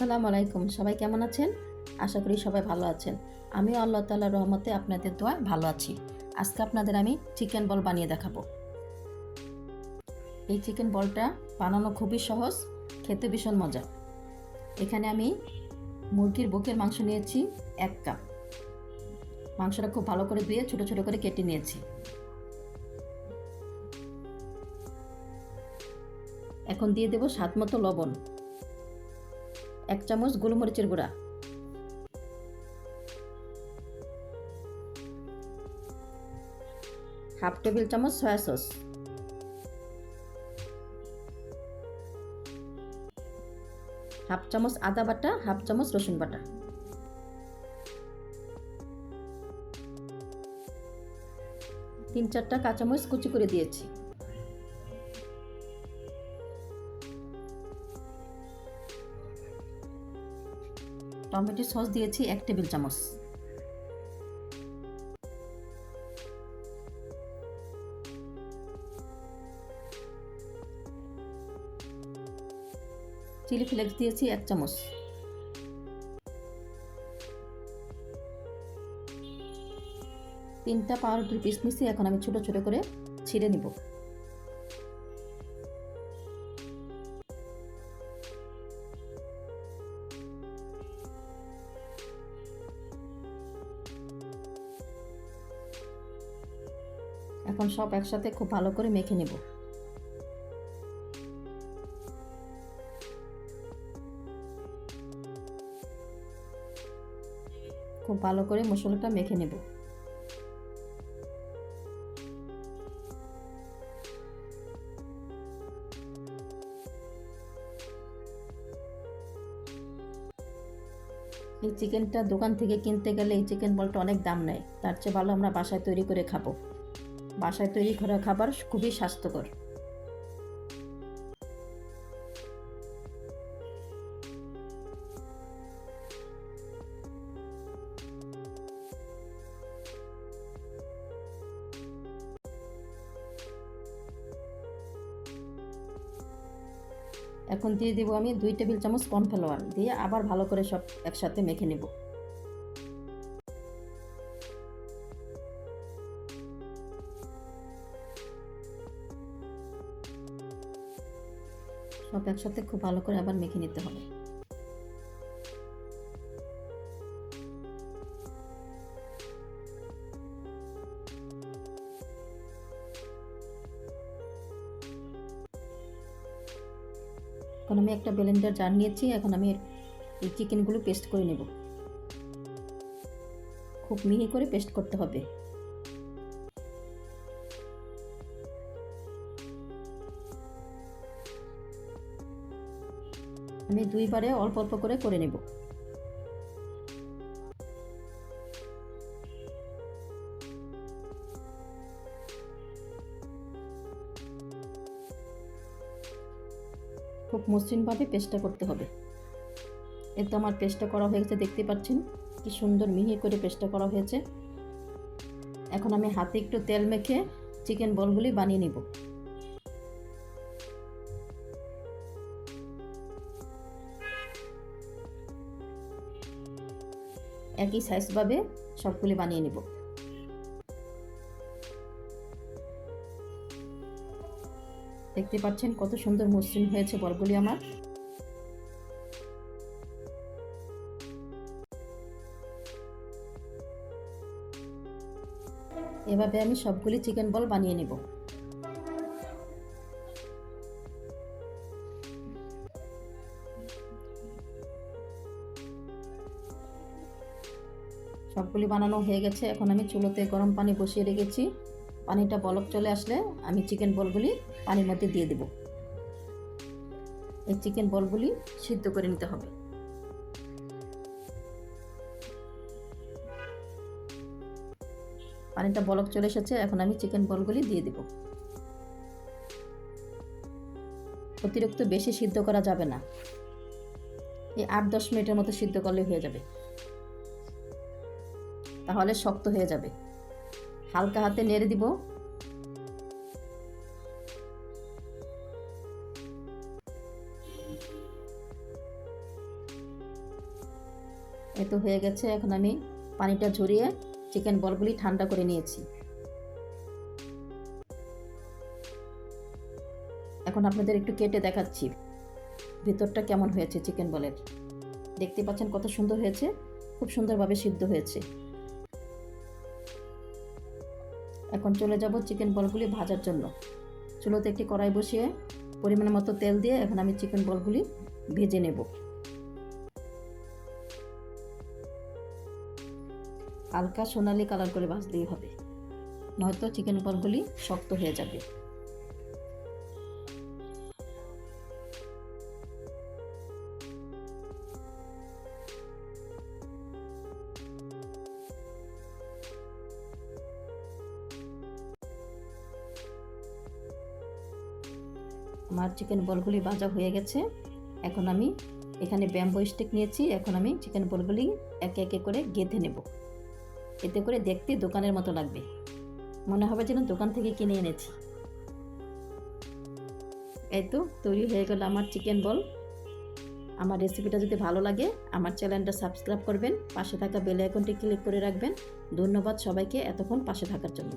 আসসালামু আলাইকুম। সবাই কেমন আছেন? আশা করি সবাই ভালো আছেন। আমিও আল্লাহ তাল্লাহ রহমতে আপনাদের দোয়ায় ভালো আছি। আজকে আপনাদের আমি চিকেন বল বানিয়ে দেখাবো। এই চিকেন বলটা বানানো খুবই সহজ, খেতে ভীষণ মজা। এখানে আমি মুরগির বুকের মাংস নিয়েছি এক কাপ। মাংসটা খুব ভালো করে ধুয়ে ছোটো ছোটো করে কেটে নিয়েছি। এখন দিয়ে দেবো স্বাদ মতো লবণ। এক চামচ গোলমরিচের গুঁড়া। হাফ টেবিল চামচ সয়া সস। হাফ চামচ আদা বাটা, হাফ চামচ রসুন বাটা। তিন চারটা কাঁচামরিচ কুচি করে দিয়েছি। টমেটো সস দিয়েছি এক টেবিল চামচ। চিলি ফ্লেক্স দিয়েছি এক চামচ। তিনটা পাউরুটির পিস মিশিয়ে এখন আমি ছোট ছোট করে ছিঁড়ে নিব। এখন সব একসাথে খুব ভালো করে মেখে নেব। খুব ভালো করে মশলাটা মেখে নেব। এই চিকেনটা দোকান থেকে কিনতে গেলে এই চিকেন বলটা অনেক দাম নেয়। তার চেয়ে ভালো আমরা বাসায় তৈরি করে খাব। বাসায় তৈরি করা খাবার খুবই স্বাস্থ্যকর। এখন দিয়ে দিব আমি দুই টেবিল চামচ কর্নফ্লাওয়ার, দিয়ে আবার ভালো করে সব একসাথে মেখে নেব। সব একসাথে খুব ভালো করে আবার মেখে নিতে হবে। এখন আমি একটা ব্লেন্ডার জার নিয়েছি, এখন আমি এই চিকেনগুলো পেস্ট করে নেব। খুব মিহি করে পেস্ট করতে হবে। আমি দুইবারে অল্প অল্প করে করে নেব। খুব মসৃণভাবে পেস্টটা করতে হবে। এই তো আমার পেস্টটা করা হয়ে গেছে দেখতে পাচ্ছেন? কি সুন্দর মিহি করে পেস্টটা করা হয়েছে। এখন আমি হাতে একটু তেল মেখে চিকেন বলগুলি বানিয়ে নিব। একই সাইজভাবে সবগুলি বানিয়ে নিব। দেখতে পাচ্ছেন কত সুন্দর মসৃণ হয়েছে বলগুলি আমার। এভাবে আমি সবগুলি চিকেন বল বানিয়ে নেব। সবগুলি বানানো হয়ে গেছে। এখন আমি চুলোতে গরম পানি বসিয়ে রেখেছি। পানিটা বলক চলে আসলে আমি চিকেন বলগুলি পানির মধ্যে দিয়ে দেব। এই চিকেন বলগুলি সিদ্ধ করে নিতে হবে। পানিটা বলক চলে এসেছে, এখন আমি চিকেন বলগুলি দিয়ে দেব। অতিরিক্ত বেশি সিদ্ধ করা যাবে না। এই আট দশ মিনিটের মতো সিদ্ধ করলে হয়ে যাবে। তাহলে শক্ত হয়ে যাবে। হালকা হাতে নেড়ে দিব। এই তো হয়ে গেছে, এখন আমি পানিটা ঝরিয়ে চিকেন বলগুলি ঠান্ডা করে নিয়েছি। এখন আপনাদের একটু কেটে দেখাচ্ছি। ভিতরটা কেমন হয়েছে চিকেন বলের? দেখতে পাচ্ছেন কত সুন্দর হয়েছে, খুব সুন্দরভাবে সিদ্ধ হয়েছে। এখন চলে যাব চিকেন বলগুলি ভাজার জন্য। চুলোতে একটি কড়াই বসিয়ে পরিমাণ মতো তেল দিয়ে এখন আমি চিকেন বলগুলি ভেজে নেব। হালকা সোনালি কালার করে ভাজলেই হবে। নয়তো চিকেন বলগুলি শক্ত হয়ে যাবে। আমার চিকেন বলগুলি ভাজা হয়ে গেছে। এখন আমি এখানে ব্যাম্বো স্টিক নিয়েছি। এখন আমি চিকেন বলগুলি একে একে করে গেঁথে নেব। এতে করে দেখতে দোকানের মতো লাগবে। মনে হবে যেন দোকান থেকে কিনে এনেছি। এই তো তৈরি হয়ে গেল আমার চিকেন বল। আমার রেসিপিটা যদি ভালো লাগে, আমার চ্যানেলটা সাবস্ক্রাইব করবেন। পাশে থাকা বেল আইকনটি ক্লিক করে রাখবেন। ধন্যবাদ সবাইকে এতক্ষণ পাশে থাকার জন্য।